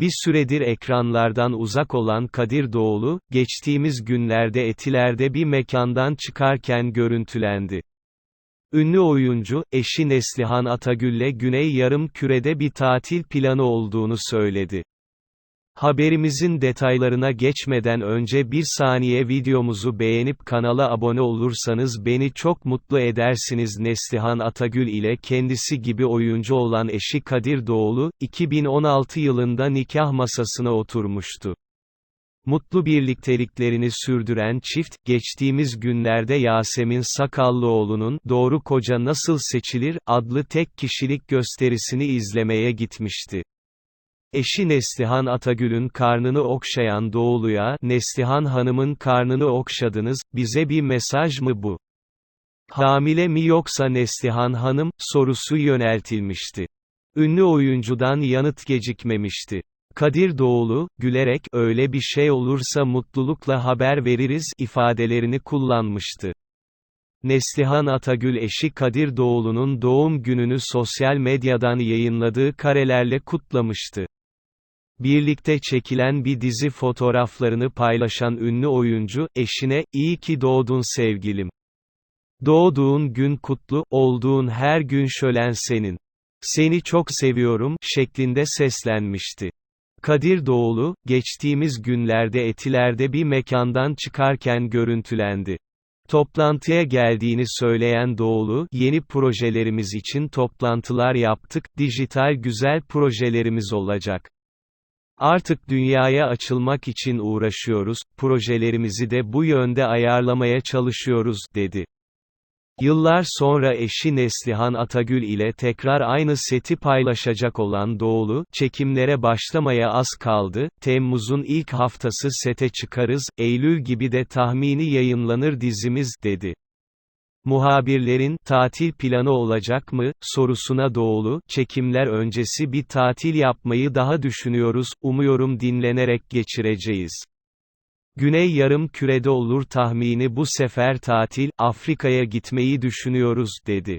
Bir süredir ekranlardan uzak olan Kadir Doğulu, geçtiğimiz günlerde Etiler'de bir mekandan çıkarken görüntülendi. Ünlü oyuncu, eşi Neslihan Atagül'le Güney Yarım Küre'de bir tatil planı olduğunu söyledi. Haberimizin detaylarına geçmeden önce bir saniye videomuzu beğenip kanala abone olursanız beni çok mutlu edersiniz Neslihan Atagül ile kendisi gibi oyuncu olan eşi Kadir Doğulu, 2016 yılında nikah masasına oturmuştu. Mutlu birlikteliklerini sürdüren çift, geçtiğimiz günlerde Yasemin Sakallıoğlu'nun Doğru Koca Nasıl Seçilir adlı tek kişilik gösterisini izlemeye gitmişti. Eşi Neslihan Atagül'ün karnını okşayan Doğulu'ya, Neslihan Hanım'ın karnını okşadınız, bize bir mesaj mı bu? Hamile mi yoksa Neslihan Hanım, sorusu yöneltilmişti. Ünlü oyuncudan yanıt gecikmemişti. Kadir Doğulu, gülerek, öyle bir şey olursa mutlulukla haber veririz, ifadelerini kullanmıştı. Neslihan Atagül eşi Kadir Doğulu'nun doğum gününü sosyal medyadan yayınladığı karelerle kutlamıştı. Birlikte çekilen bir dizi fotoğraflarını paylaşan ünlü oyuncu, eşine, iyi ki doğdun sevgilim. Doğduğun gün kutlu, olduğun her gün şölen senin. Seni çok seviyorum, şeklinde seslenmişti. Kadir Doğulu, geçtiğimiz günlerde Etiler'de bir mekandan çıkarken görüntülendi. Toplantıya geldiğini söyleyen Doğulu, yeni projelerimiz için toplantılar yaptık, dijital güzel projelerimiz olacak. Artık dünyaya açılmak için uğraşıyoruz, projelerimizi de bu yönde ayarlamaya çalışıyoruz, dedi. Yıllar sonra eşi Neslihan Atagül ile tekrar aynı seti paylaşacak olan Doğulu, çekimlere başlamaya az kaldı, Temmuz'un ilk haftası sete çıkarız, Eylül gibi de tahmini yayınlanır dizimiz, dedi. Muhabirlerin, tatil planı olacak mı, sorusuna Doğulu, çekimler öncesi bir tatil yapmayı daha düşünüyoruz, umuyorum dinlenerek geçireceğiz. Güney yarım kürede olur tahmini bu sefer tatil, Afrika'ya gitmeyi düşünüyoruz, dedi.